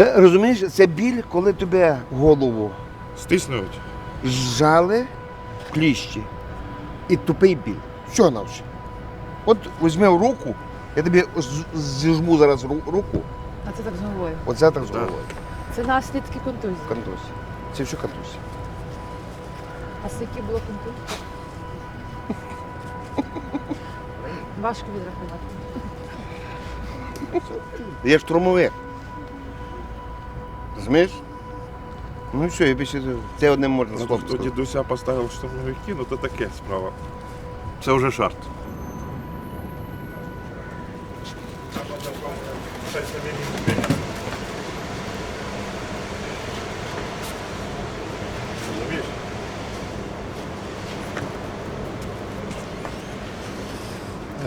Це розумієш, це біль, коли тебе голову Стиснуть. зжали в кліщі і тупий біль. Що на все? От візьми руку, я тобі з- зіжму зараз ру- руку, А це так з головою. оце так з Так. головою. Це наслідки контузії. Контузія. Це все контузія. А скільки було контузій? Важко відрахувати. Я штурмовик. Розумієш? Ну і все, я більше це одне можна Ну, слово то сказати. дідуся поставив штурмовики, ну то таке справа. Це вже жарт.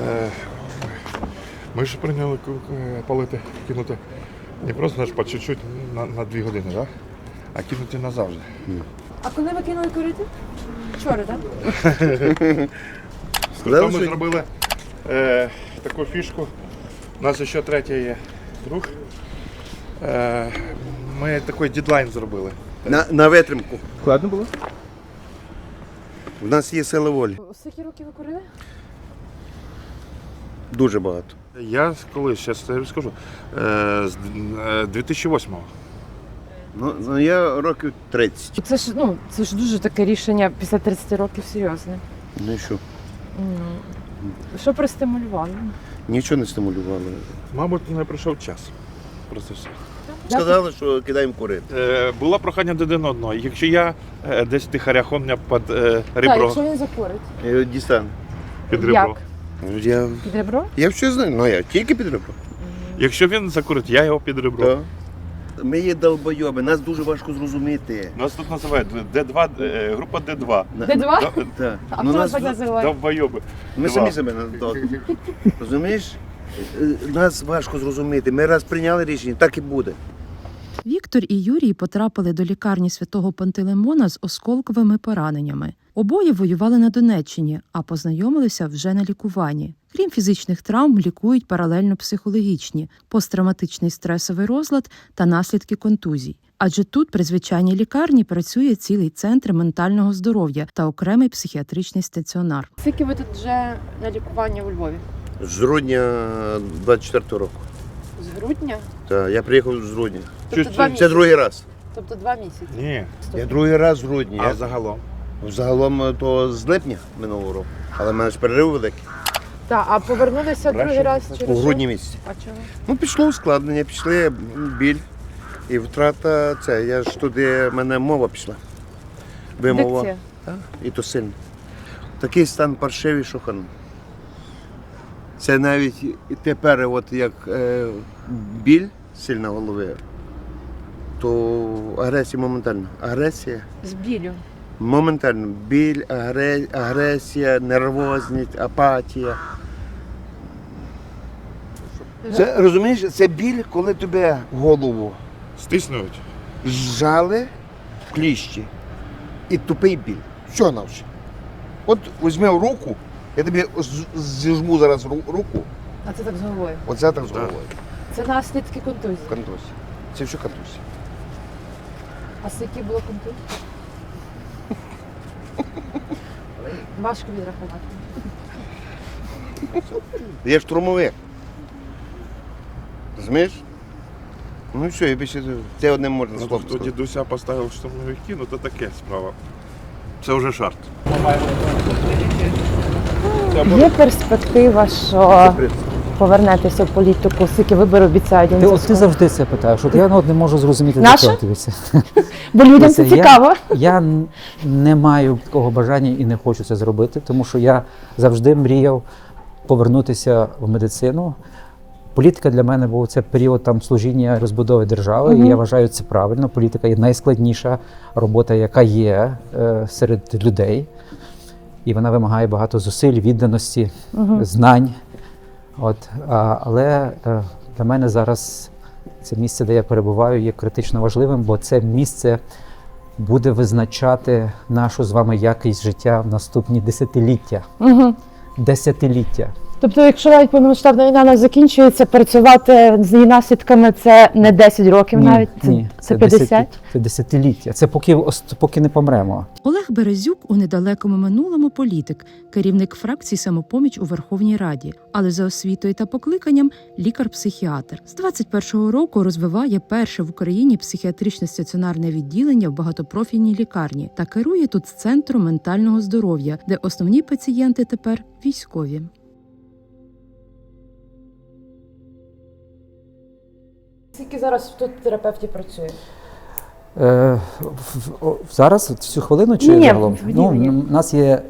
Е, Ми ж прийняли ку- е, палити, кинути не просто наш по чуть-чуть на, на дві години, да? а кинути назавжди. А коли ви кинули курити? Вчора, так? Сказали, Тобто ми зробили е, таку фішку. У нас ще третій є друг. Е, ми такий дедлайн зробили. На, на витримку. Складно було? У нас є сила волі. Скільки років ви курили? Дуже багато. Я коли зараз я скажу, е, з е, 2008-го. Ну, ну я років 30. Це ж ну це ж дуже таке рішення після 30 років серйозне. Ну і що? Що простимулювало? Нічого не стимулювало. Мабуть, не прийшов час. Просто все. Сказали, що кидаємо курити. Е, було прохання до один одного. Якщо я е, десь тихарях он мене під е, Так, ребро, якщо він закурить. Дістану. під ребро. Як? Ну, Я, Під ребро? я все знаю, ну я тільки під ребро. Якщо він закурить, я його під ребро. Так. Ми є долбойоби, нас дуже важко зрозуміти. Нас тут називають Д2, е, група Д2. Де два? Д- Так. А Ну, хто нас, так називає? Довбойоби. ми Два. самі себе на- Розумієш? Е, Нас важко зрозуміти. Ми раз прийняли рішення, так і буде. Віктор і Юрій потрапили до лікарні святого Пантелеймона з осколковими пораненнями. Обоє воювали на Донеччині, а познайомилися вже на лікуванні. Крім фізичних травм, лікують паралельно психологічні, посттравматичний стресовий розлад та наслідки контузій. Адже тут, при звичайній лікарні, працює цілий центр ментального здоров'я та окремий психіатричний стаціонар. Скільки ви тут вже на лікуванні у Львові? З грудня 24 року. З грудня? Так, я приїхав з грудня. Тобто Це місяці. другий раз. Тобто два місяці. Ні. Я другий раз з грудня. А Я загалом. Загалом е, то з липня минулого року. Але в мене ж перерив великий. Так, а повернулися другий раз через У що? грудні місяці. А чого? Ну, пішло ускладнення, пішли біль і втрата це. Я ж туди, в мене мова пішла. Вимова. Дикція. Так, і то сильно. Такий стан паршивий, що хан. Це навіть і тепер, от як е, біль сильна голови, то агресія моментально. Агресія З білю. Моментально. Біль, агресія, нервозність, апатія. Це розумієш, це біль, коли тебе голову Стиснуть. зжали в кліщі і тупий біль. Що навче? От візьми руку, я тобі зіжму зараз руку, А це так з головою. оце так з головою. Це наслідки контузії. Контузія. Це все контузія. А скільки було контузій? Важко відрахувати. Я штурмовик. Розумієш? Ну і все, я більше це одне можна Ну, слово то сказати. дідуся поставив штурмовики, ну то таке справа. Це вже жарт. Є перспектива, що повернетеся в політику, скільки вибори обіцяють. Ти, от ти завжди це питаєш. От я ну, от не можу зрозуміти для чого дивися. Бо людям це цікаво. Я, я не маю такого бажання і не хочу це зробити, тому що я завжди мріяв повернутися в медицину. Політика для мене був це період там служіння розбудови держави, і я вважаю це правильно. Політика є найскладніша робота, яка є е, серед людей, і вона вимагає багато зусиль, відданості, знань. От, а, але е, для мене зараз це місце, де я перебуваю, є критично важливим, бо це місце буде визначати нашу з вами якість життя в наступні десятиліття. Угу. Десятиліття. Тобто, якщо навіть повномасштабна війна не закінчується, працювати з її наслідками це не 10 років навіть, це, ні, це 50. це десятиліття. Це поки, поки не помремо. Олег Березюк у недалекому минулому політик, керівник фракції самопоміч у Верховній Раді, але за освітою та покликанням лікар-психіатр. З 21-го року розвиває перше в Україні психіатричне стаціонарне відділення в багатопрофільній лікарні та керує тут центром ментального здоров'я, де основні пацієнти тепер військові. Скільки зараз тут терапевтів працює? Е, в- в- зараз, от цю хвилину чи Ні, загалом? в Ну, відділенні. у нас є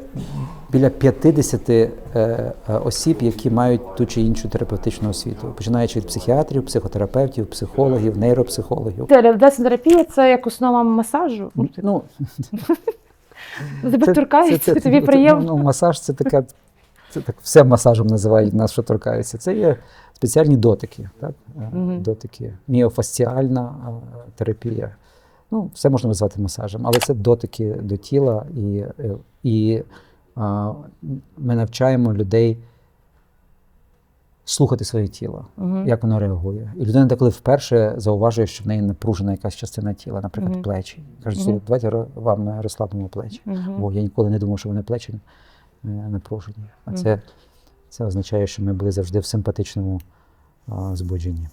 біля 50 е, осіб, які мають ту чи іншу терапевтичну освіту, починаючи від психіатрів, психотерапевтів, психологів, нейропсихологів. Терапія це як основа масажу. Ну, Тебе торкаються, тобі приємно. Ну, масаж це така. Це так все масажем називають нас, що торкаються. Це є спеціальні дотики, так? Мгм. дотики, міофасціальна е, терапія. Ну, все можна назвати масажем, але це дотики до тіла, і, е, і а, ми навчаємо людей слухати своє тіло, Мгм. як воно реагує. І людина деколи вперше зауважує, що в неї напружена якась частина тіла, наприклад, Мгм. плечі. Мгм. «Слухай, давайте вам розслабимо плечі. Мгм. Бо я ніколи не думав, що вони плечі е, напружені. А це, це означає, що ми були завжди в симпатичному а, збудженні.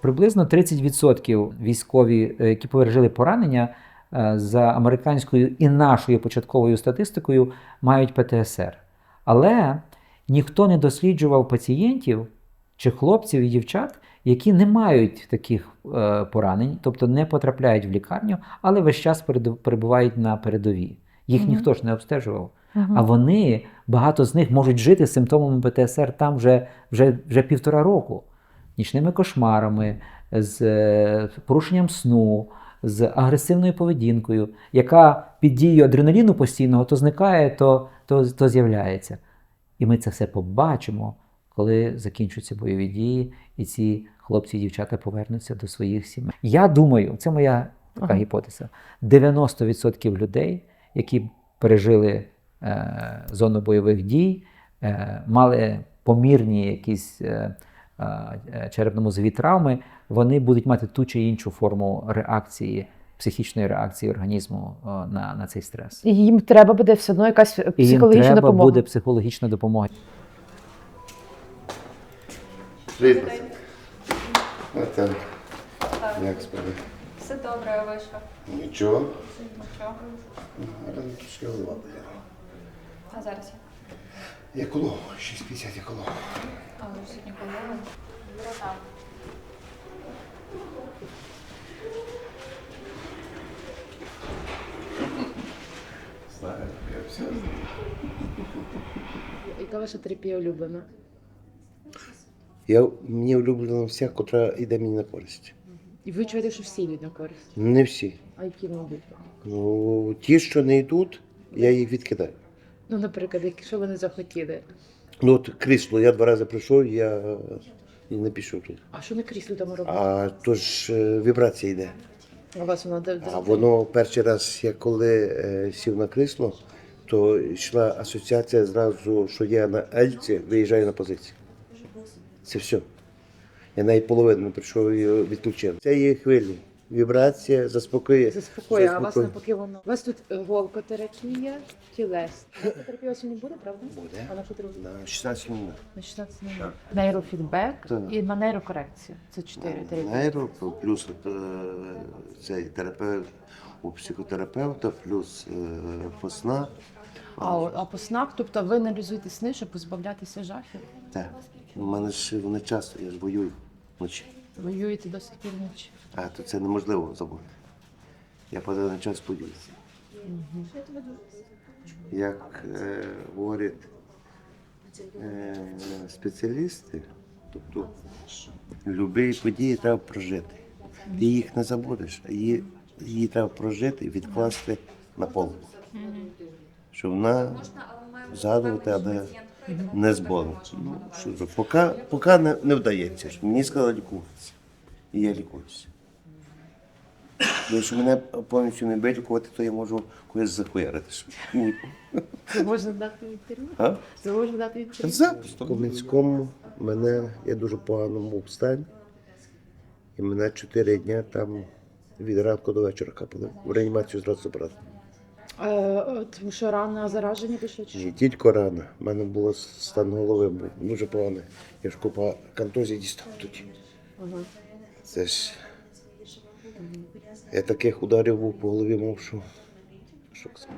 Приблизно 30% військові, е, які пережили поранення е, за американською і нашою початковою статистикою, мають ПТСР. Але ніхто не досліджував пацієнтів чи хлопців і дівчат, які не мають таких е, поранень, тобто не потрапляють в лікарню, але весь час перебувають на передовій. Їх Мгм. ніхто ж не обстежував. Мгм. А вони, багато з них можуть жити з симптомами ПТСР там вже, вже, вже півтора року. Нічними кошмарами, з е, порушенням сну, з агресивною поведінкою, яка під дією адреналіну постійного то зникає, то, то, то з'являється. І ми це все побачимо, коли закінчаться бойові дії, і ці хлопці і дівчата повернуться до своїх сімей. Я думаю, це моя така Ага. гіпотеза. 90% людей, які пережили е, зону бойових дій, е, мали помірні якісь е, е, черепно-мозові травми, вони будуть мати ту чи іншу форму реакції, психічної реакції організму е, на, на цей стрес. І їм треба буде все одно якась І їм психологічна треба допомога. буде психологічна допомога. Привіт. Наталя. Як справи? Все добре, а ви що? Нічого. Нічого. Рано трошки голова боліла. А зараз я. Я коло, 6,50 я коло. А ви сьогодні? Так. Знаю, я все. Яка ваша терапія улюблена? Я, мені улюблена вся, котра йде мені на користь. І ви чуєте, що всі йдуть на користь. Не всі. А які мабуть? Ну, ті, що не йдуть, я їх відкидаю. Ну, наприклад, якщо ви не захотіли. Ну от крісло, я два рази прийшов, я і не пішов тут. А що на кріслі там робити? А то ж е, вібрація йде. У вас вона де? А воно перший раз, я коли е, сів на крісло, то йшла асоціація зразу, що я на Ельці виїжджаю на позицію. Це все. Я навіть половину не прийшов і відключив. Це є хвилі. Вібрація заспокоює. Заспокоює, а вас навпаки воно. У вас тут голкотерапія, тілес. Голкотерапія сьогодні буде, правда? Буде. А на треба? На 16 минут. На 16 минут. Нейрофідбек Так. і на нейрокорекцію. Це чотири терапії. Нейро, плюс е, цей терапевт у психотерапевта, плюс е, посна. А, а по снах, тобто ви аналізуєте сни, щоб позбавлятися жахів? Так. У мене ж вони часто, я ж воюю вночі. Воюєте досить півночі. А то це неможливо забути. Я по даний час поділюся. Як е, говорять е, спеціалісти, тобто любі події треба прожити. Ти їх не забудеш, а її, її треба прожити і відкласти на полку. Щоб вона згадувати, але не з болем. Ну, що ж, поки, поки не, не вдається. Мені сказали лікуватися. І я лікуюся. Бо якщо мене повністю не вилікувати, то я можу когось захуярити. Ні. Це можна дати інтерв'ю? А? Це можна дати інтерв'ю? Запросто. В Комінському мене я дуже поганому стані. І мене чотири дні там від ранку до вечора капали. В реанімацію зразу забрали. Е, Тому що рано зараження пішло чи що? Тільки рана. У мене було стан голови був дуже поганий. Я ж купа контузій дістав тоді. Ага. Це ж. Я таких ударів був по голові, мов що. Що сказати.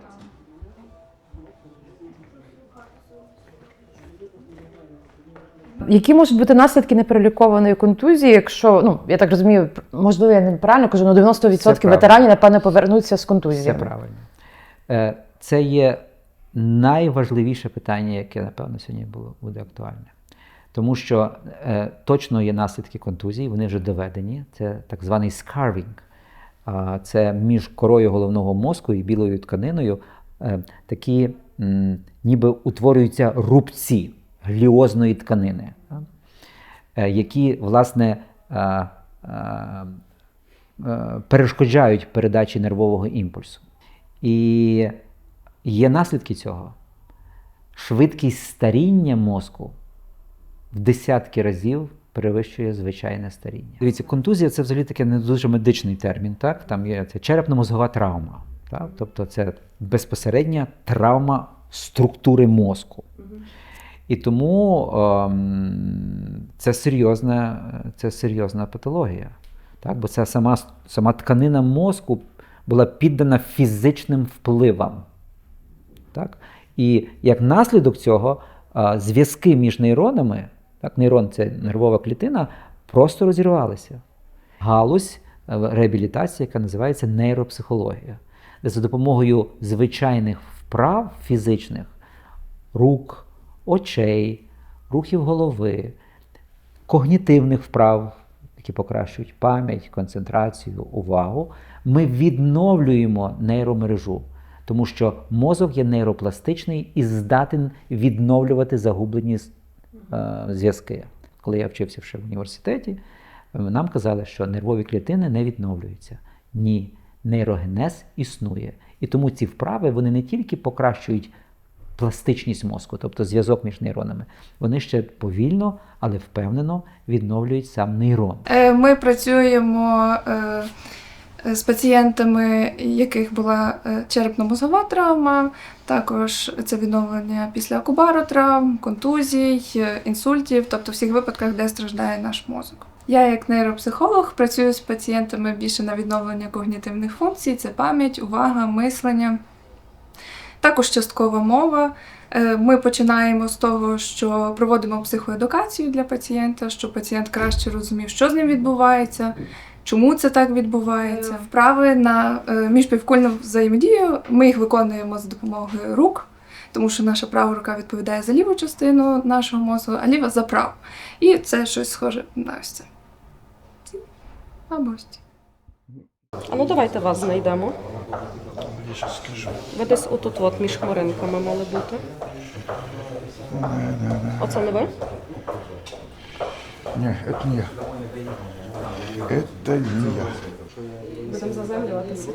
Які можуть бути наслідки неперелікованої контузії, якщо ну я так розумію, можливо, я неправильно кажу, ну 90% правильно. ветеранів напевне повернуться з контузіями. правильно. Е, Це є найважливіше питання, яке, напевно, сьогодні було, буде актуальне. Тому що е, точно є наслідки контузії, вони вже доведені. Це так званий скарвінг. А, Це між корою головного мозку і білою тканиною е, такі м, ніби утворюються рубці гліозної тканини, е, які, власне, е, е, е, перешкоджають передачі нервового імпульсу. І є наслідки цього. Швидкість старіння мозку в десятки разів перевищує звичайне старіння. Дивіться, контузія це взагалі таке не дуже медичний термін. Так? Там є це черепно-мозгова травма. Так? Тобто це безпосередня травма структури мозку. І тому ем, це, серйозна, це серйозна патологія. Так? Бо це сама, сама тканина мозку була піддана фізичним впливам. Так? І як наслідок цього зв'язки між нейронами, так, нейрон це нервова клітина, просто розірвалися. Галузь е, реабілітації, яка називається нейропсихологія, де за допомогою звичайних вправ фізичних рук, очей, рухів голови, когнітивних вправ, які покращують пам'ять, концентрацію, увагу, ми відновлюємо нейромережу, тому що мозок є нейропластичний і здатен відновлювати загублені е, зв'язки. Коли я вчився ще в університеті, нам казали, що нервові клітини не відновлюються. Ні, нейрогенез існує. І тому ці вправи вони не тільки покращують пластичність мозку, тобто зв'язок між нейронами, вони ще повільно, але впевнено відновлюють сам нейрон. Е, Ми працюємо е, з пацієнтами, яких була е, черепно-мозгова травма, також це відновлення після кубаротравм, контузій, е, інсультів, тобто всіх випадках, де страждає наш мозок. Я, як нейропсихолог, працюю з пацієнтами більше на відновлення когнітивних функцій: це пам'ять, увага, мислення. Також часткова мова. Е, Ми починаємо з того, що проводимо психоедукацію для пацієнта, щоб пацієнт краще розумів, що з ним відбувається, чому це так відбувається. Вправи на е, міжпівкульну взаємодію ми їх виконуємо за допомогою рук, тому що наша права рука відповідає за ліву частину нашого мозку, а ліва за праву. І це щось схоже на ось це. Або ось це. А ну давайте вас знайдемо. Я зараз скажу. Ви десь отут от між хмаринками мали бути. Оце не ви? Ні, це не я. Це не я. Будемо заземлюватися.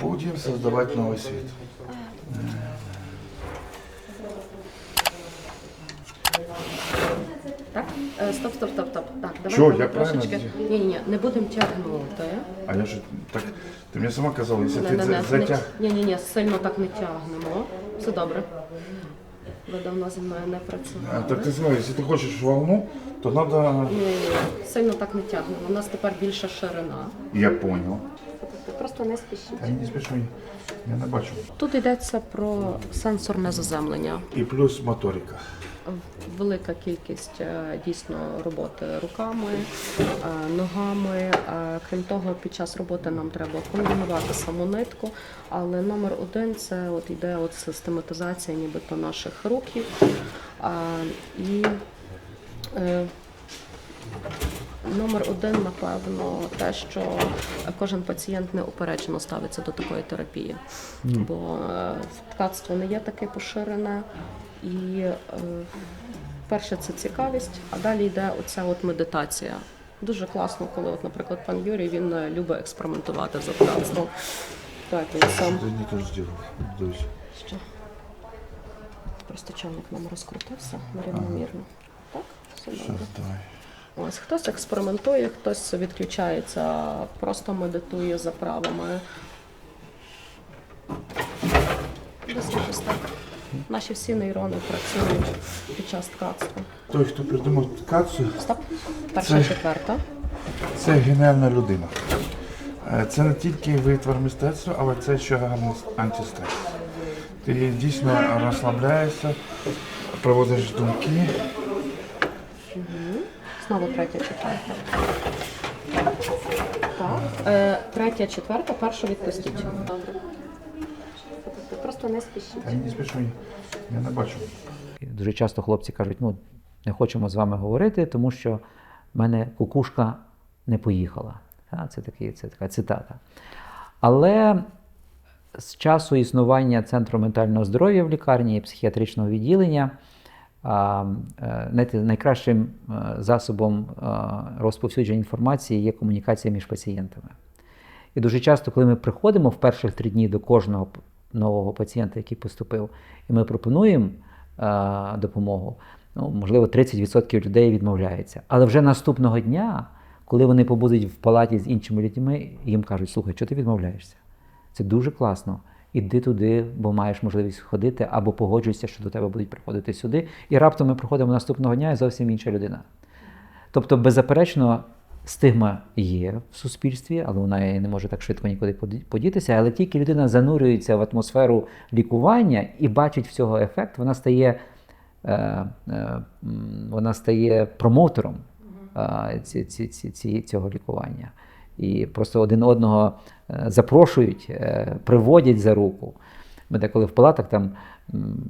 Будем создавать новый свет. Так? Е, Стоп, стоп, стоп, стоп. Так, давайте Чого, я правильно зрозумів? Ні, ні, ні, не будемо тягнути. А я же так. Ти мені сама казала, Не, ти не, за- не, затяг. ні, ні, ні, сильно так не тягнемо. Все добре. Ви давно зі мною не працювали. так ти знаєш, якщо ти хочеш волну, то треба. Ні, ні, сильно так не тягнемо. У нас тепер більша ширина. Я понял. Ти просто не спішіть. Та не спішу, я не бачу. Тут йдеться про сенсорне заземлення. І плюс моторика. Велика кількість е, дійсно роботи руками, е, ногами. Е, Крім того, під час роботи нам треба комбінувати саму нитку. Але номер один це от іде от систематизація нібито наших рухів. Е, І Номер один, напевно, те, що кожен пацієнт неупереджено ставиться до такої терапії, бо е, ткацтво не є таке поширене. І е, перше це цікавість, а далі йде оця от медитація. Дуже класно, коли, от, наприклад, пан Юрій він е, любить експериментувати з ткацтвом. Так, він сам Ти не теж зробив. Що. Просто чайник нам розкрутився нерівномірно. Так, все добре. Ось хтось експериментує, хтось відключається, просто медитує за правами. Десь так. Наші всі нейрони працюють під час ткацтва. Той, хто придумав ткацію, Стоп. Перша, Це- четверта. це геніальна людина. Е, Це не тільки витвор мистецтва, але це ще гарний антистрес. Ти дійсно розслабляєшся, проводиш думки. Знову третя, четверта. Так. Е, третя, четверта, першу відпустіть. Добре. Просто не спішіть. Та не спішу, я не бачу. Дуже часто хлопці кажуть, ну не хочемо з вами говорити, тому що в мене кукушка не поїхала. Це, такий, це така цитата. Але з часу існування Центру ментального здоров'я в лікарні і психіатричного відділення знаєте, найкращим е, засобом е, розповсюдження інформації є комунікація між пацієнтами. І дуже часто, коли ми приходимо в перших три дні до кожного нового пацієнта, який поступив, і ми пропонуємо е, допомогу, ну, можливо, 30% людей відмовляється. Але вже наступного дня, коли вони побудуть в палаті з іншими людьми, їм кажуть, слухай, що ти відмовляєшся? Це дуже класно. Іди туди, бо маєш можливість ходити, або погоджуйся, що до тебе будуть приходити сюди. І раптом ми приходимо наступного дня і зовсім інша людина. Тобто, беззаперечно, стигма є в суспільстві, але вона не може так швидко нікуди подітися. Але тільки людина занурюється в атмосферу лікування і бачить в цього ефект, вона стає, е, е, вона стає промоутером ці, ці, ці, ці, цього лікування. І просто один одного е, запрошують, е, приводять за руку. Ми деколи в палатах там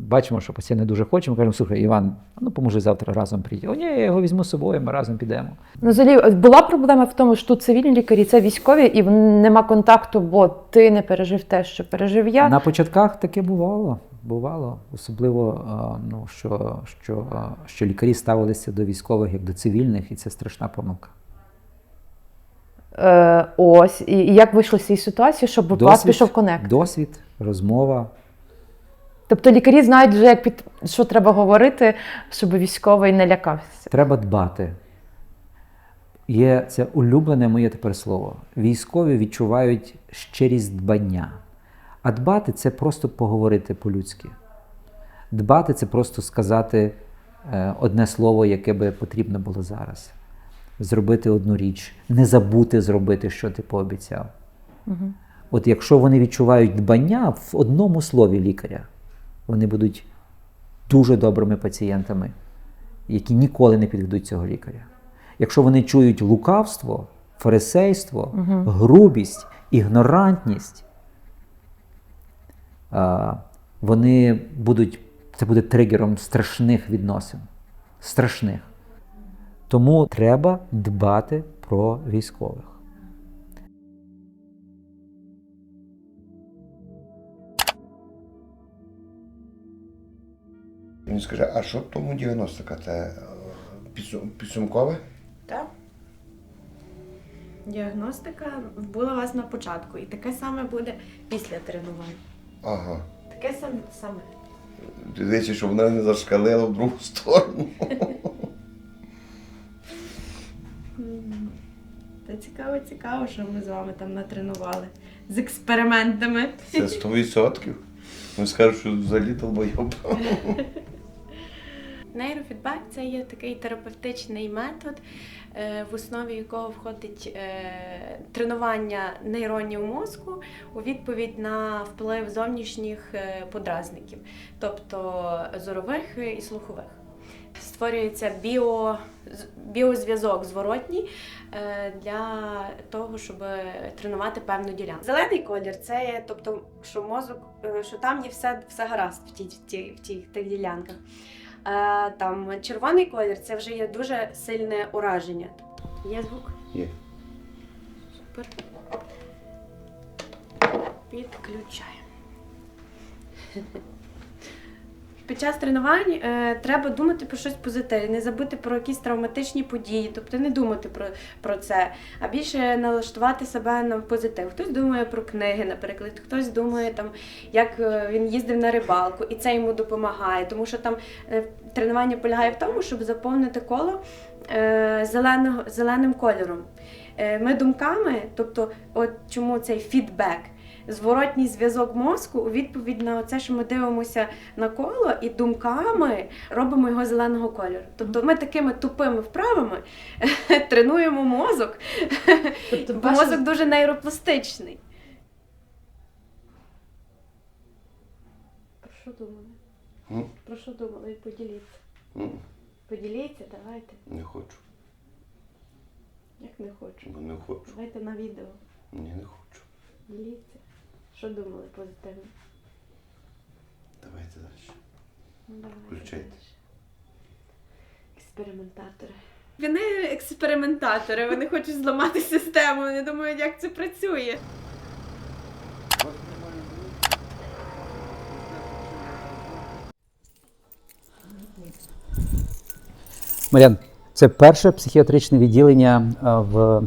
бачимо, що пацієнт не дуже хоче, ми кажемо, слухай, Іван, ну поможи завтра разом прийти. О, ні, я його візьму з собою, ми разом підемо. Ну, взагалі, була проблема в тому, що тут цивільні лікарі, це військові, і нема контакту, бо ти не пережив те, що пережив я. На початках таке бувало. Бувало, особливо, ну, що, що, що лікарі ставилися до військових як до цивільних, і це страшна помилка. Е, ось, і, і як вийшли з цієї ситуації, щоб у вас пішов конект? досвід, розмова. Тобто лікарі знають вже, як під що треба говорити, щоб військовий не лякався. Треба дбати. Є це улюблене моє тепер слово. Військові відчувають щирість дбання. А дбати це просто поговорити по-людськи. Дбати це просто сказати е, одне слово, яке би потрібно було зараз. Зробити одну річ, не забути зробити, що ти пообіцяв. От якщо вони відчувають дбання в одному слові лікаря, вони будуть дуже добрими пацієнтами, які ніколи не підведуть цього лікаря. Якщо вони чують лукавство, фарисейство, грубість, ігнорантність, вони будуть, це буде тригером страшних відносин. Страшних. Тому треба дбати про військових. Він скаже, а що тому діагностика? Це е, підсумкове? Так. Діагностика була у вас на початку, і таке саме буде після тренувань. Ага. Таке саме саме. Дивіться, щоб вона не зашкалила в другу сторону. Та цікаво, цікаво, що ми з вами там натренували з експериментами. Це 100%. Ми скажемо, що взагалі долбойоб. Нейрофідбек це є такий терапевтичний метод, е, в основі якого входить е, тренування нейронів мозку у відповідь на вплив зовнішніх е, подразників, тобто зорових і слухових. Створюється біо, біозв'язок зворотній е, для того, щоб тренувати певну ділянку. Зелений колір це є, тобто, що мозок, е, що там є все, все гаразд в тій, в тій, в тій тих ділянках. Е, там червоний колір це вже є дуже сильне ураження. Є звук? Є. Супер. Підключаємо. Під час тренувань е, треба думати про щось позитивне, не забути про якісь травматичні події, тобто не думати про, про це, а більше налаштувати себе на позитив. Хтось думає про книги, наприклад, хтось думає там, як е, він їздив на рибалку, і це йому допомагає, тому що там е, тренування полягає в тому, щоб заповнити коло е, зеленого, зеленим кольором. Е, Ми думками, тобто, от чому цей фідбек, зворотній зв'язок мозку у відповідь на це, що ми дивимося на коло, і думками робимо його зеленого кольору. Тобто ми такими тупими вправами тренуємо мозок, Тобто, бо мозок дуже нейропластичний. Про що думали? М? Про що думали? Поділіться. М, Поділіться, давайте. Не хочу, Як не хочу. бо не хочу. Давайте на відео. Ні, не хочу. Діліться. Що думали позитивно? Давайте далі. Ну, Включайте. далі. Експериментатори. Вони експериментатори, вони хочуть зламати систему, вони думають, як це працює. Мар'ян, це перше психіатричне відділення е, в, е,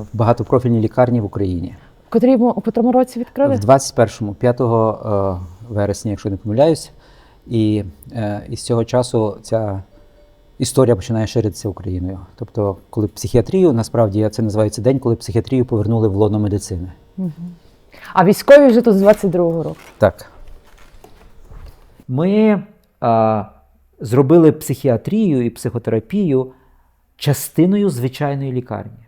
в багатопрофільній лікарні в Україні. В котрому, у котрому році відкрили? В 21-му, 5 е, вересня, якщо не помиляюсь. І, е, і з цього часу ця історія починає ширитися Україною. Тобто, коли психіатрію, насправді це називається день, коли психіатрію повернули в лоно медицини. А військові вже тут з 22-го року. Так. Ми а, зробили психіатрію і психотерапію частиною звичайної лікарні.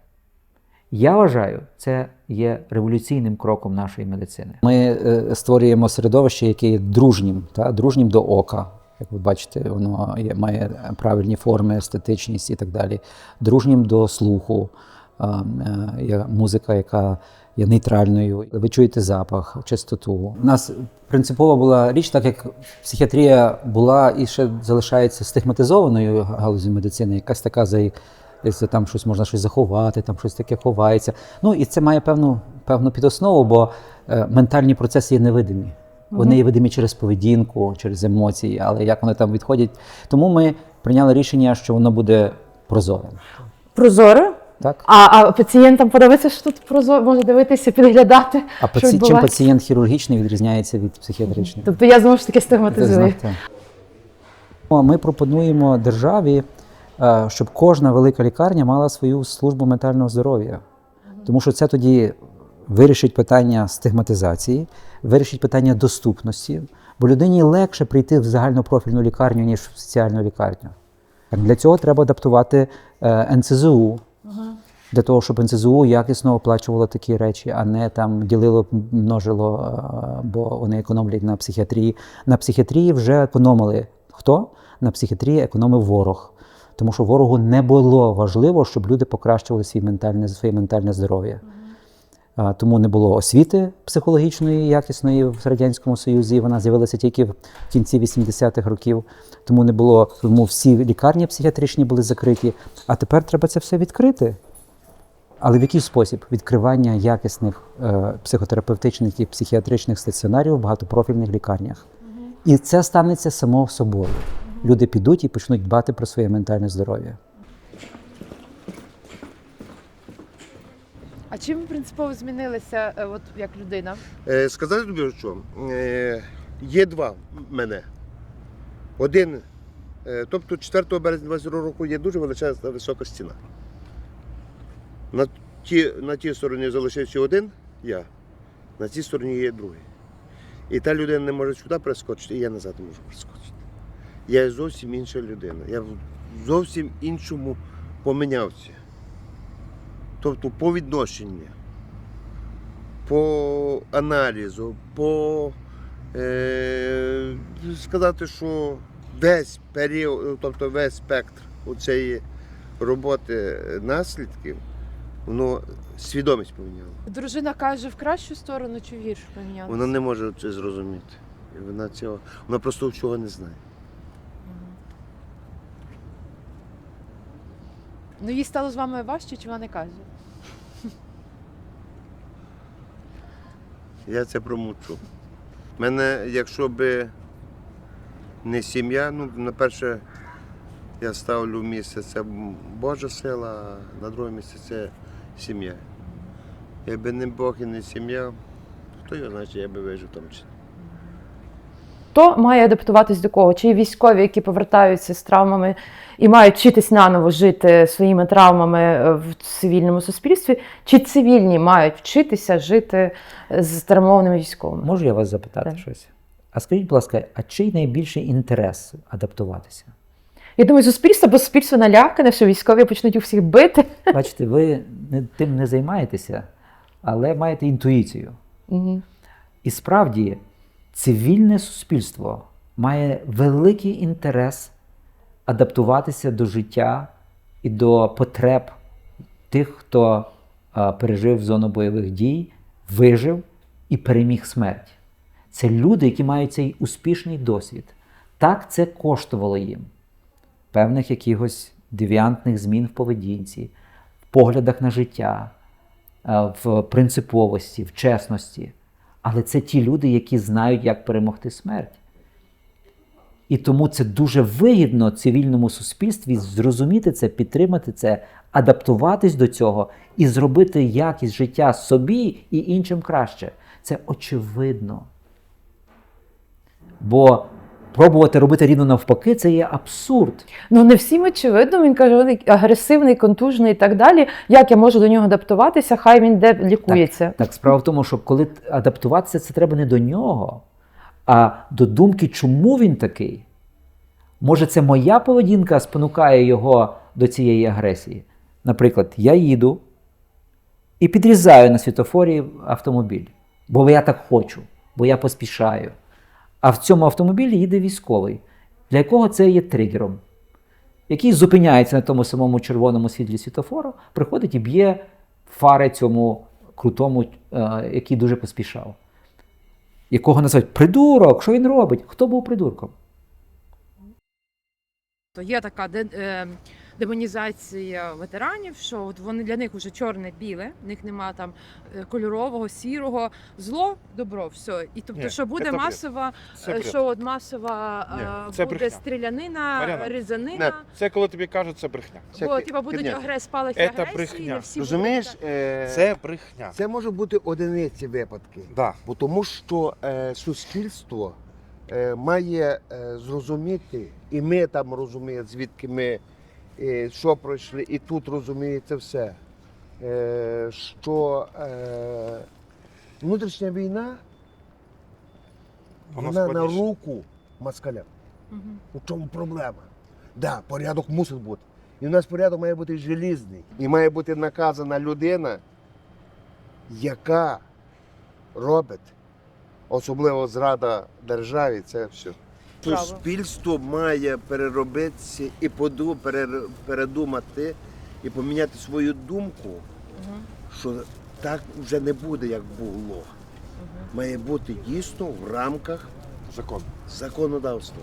Я вважаю, це є революційним кроком нашої медицини. Ми е, створюємо середовище, яке є дружнім, та, дружнім до ока. Як ви бачите, воно є, має правильні форми, естетичність і так далі. Дружнім до слуху, е, є музика, яка є нейтральною. Ви чуєте запах, чистоту. У нас принципова була річ, так як психіатрія була і ще залишається стигматизованою галузю медицини, якась така за десь там щось можна щось заховати, там щось таке ховається. Ну і це має певну, певну підоснову, бо е, ментальні процеси є невидимі. Вони є видимі через поведінку, через емоції, але як вони там відходять. Тому ми прийняли рішення, що воно буде прозорим. Прозоро? Так? А, а пацієнтам подобається, що тут прозоро може дивитися, підглядати. А що паці... чим пацієнт хірургічний відрізняється від психіатричного? Тобто я знову ж таки стигматизую. Ну, Ми пропонуємо державі, щоб кожна велика лікарня мала свою службу ментального здоров'я. Тому що це тоді вирішить питання стигматизації, вирішить питання доступності, бо людині легше прийти в загальнопрофільну лікарню, ніж в соціальну лікарню. Для цього треба адаптувати е, НЦЗУ. Для того, щоб НЦЗУ якісно оплачувало такі речі, а не там ділило, множило, е, бо вони економлять на психіатрії. На психіатрії вже економили хто? На психіатрії економив ворог. Тому що ворогу не було важливо, щоб люди покращували свій ментальне, своє ментальне здоров'я. Тому не було освіти психологічної, якісної в Радянському Союзі. Вона з'явилася тільки в кінці 80-х років. Тому не було, тому всі лікарні психіатричні були закриті. А тепер треба це все відкрити. Але в який спосіб відкривання якісних е, психотерапевтичних і психіатричних стаціонарів в багатопрофільних лікарнях? І це станеться само собою. Люди підуть і почнуть дбати про своє ментальне здоров'я. А чим ви принципово змінилися е, от, як людина? Е, сказати тобі, що е, є два мене. Один, е, тобто 4 березня 22 року є дуже величезна висока стіна. На ті, на тій стороні залишився один я, на цій стороні є другий. І та людина не може сюди прискочити, і я назад не можу прискочити. Я зовсім інша людина. Я в зовсім іншому помінявся. Тобто по відношенню по аналізу, по е, сказати, що весь період, тобто весь спектр цієї роботи наслідків, воно свідомість поміняло. Дружина каже в кращу сторону чи в гіршу помінялася? Вона не може це зрозуміти. Вона цього, вона просто чого не знає. Ну їй стало з вами важче, чи вона не каже? Я це промовчу. Мене, якщо би Не сім'я, ну, на перше, я ставлю місце це Божа сила, а на друге місце це сім'я. Якби не Бог і не сім'я, хто його знає, чи я би вижив там чи. Хто має адаптуватись до кого? Чи військові, які повертаються з травмами і мають вчитись наново жити своїми травмами е, в цивільному суспільстві, чи цивільні мають вчитися жити з травмованими військовими? Можу я вас запитати Так. щось? А скажіть, будь ласка, а чий найбільший інтерес адаптуватися? Я думаю, суспільство, бо суспільство налякане, що військові почнуть у всіх бити. Бачите, ви не, тим не займаєтеся, але маєте інтуїцію. Мгм. І справді цивільне суспільство має великий інтерес адаптуватися до життя і до потреб тих, хто а, пережив зону бойових дій, вижив і переміг смерть. Це люди, які мають цей успішний досвід. Так це коштувало їм певних якихось девіантних змін в поведінці, в поглядах на життя, е, в принциповості, в чесності. Але це ті люди, які знають, як перемогти смерть. І тому це дуже вигідно цивільному суспільстві зрозуміти це, підтримати це, адаптуватись до цього і зробити якість життя собі і іншим краще. Це очевидно. Бо пробувати робити рівно навпаки це є абсурд. Ну не всім очевидно. Він каже, він агресивний, контужний і так далі. Як я можу до нього адаптуватися? Хай він де лікується. Так, справа в тому, що коли адаптуватися, це треба не до нього, а до думки, чому він такий. Може, це моя поведінка спонукає його до цієї агресії. Наприклад, я їду і підрізаю на світофорі автомобіль, бо я так хочу, бо я поспішаю. А в цьому автомобілі їде військовий, для якого це є тригером, який зупиняється на тому самому червоному світлі світофору, приходить і б'є фари цьому крутому, е, який дуже поспішав. Якого називають придурок, що він робить? Хто був придурком? То є така де, е, демонізація ветеранів, що от вони для них вже чорне-біле, в них нема там е, кольорового, сірого, зло, добро, все. І тобто, Ні, що буде це бред. масова, Це е, бред. що от масова Ні, е, це буде брехня. стрілянина, Мар'яна, різанина. Не, Це коли тобі кажуть, це брехня. Це Бо хи- типа будуть херня. агрес, спалахи Це агресії, брехня. не всі Розумієш, будуть е, Це брехня. це може бути одиниці випадки. Да. Бо тому що е, суспільство е, має е, зрозуміти, і ми там розуміємо, звідки ми е, що пройшли, і тут розуміється все. Е, що е, внутрішня війна Воно вона на руку москалям. Мгм. У чому проблема? Да, порядок мусить бути. І у нас порядок має бути желізний. І має бути наказана людина, яка робить, особливо зрада державі, це все. Суспільство має переробитися і поду- перер- передумати і поміняти свою думку, угу. що так вже не буде, як було. Має бути дійсно в рамках Закон. законодавства.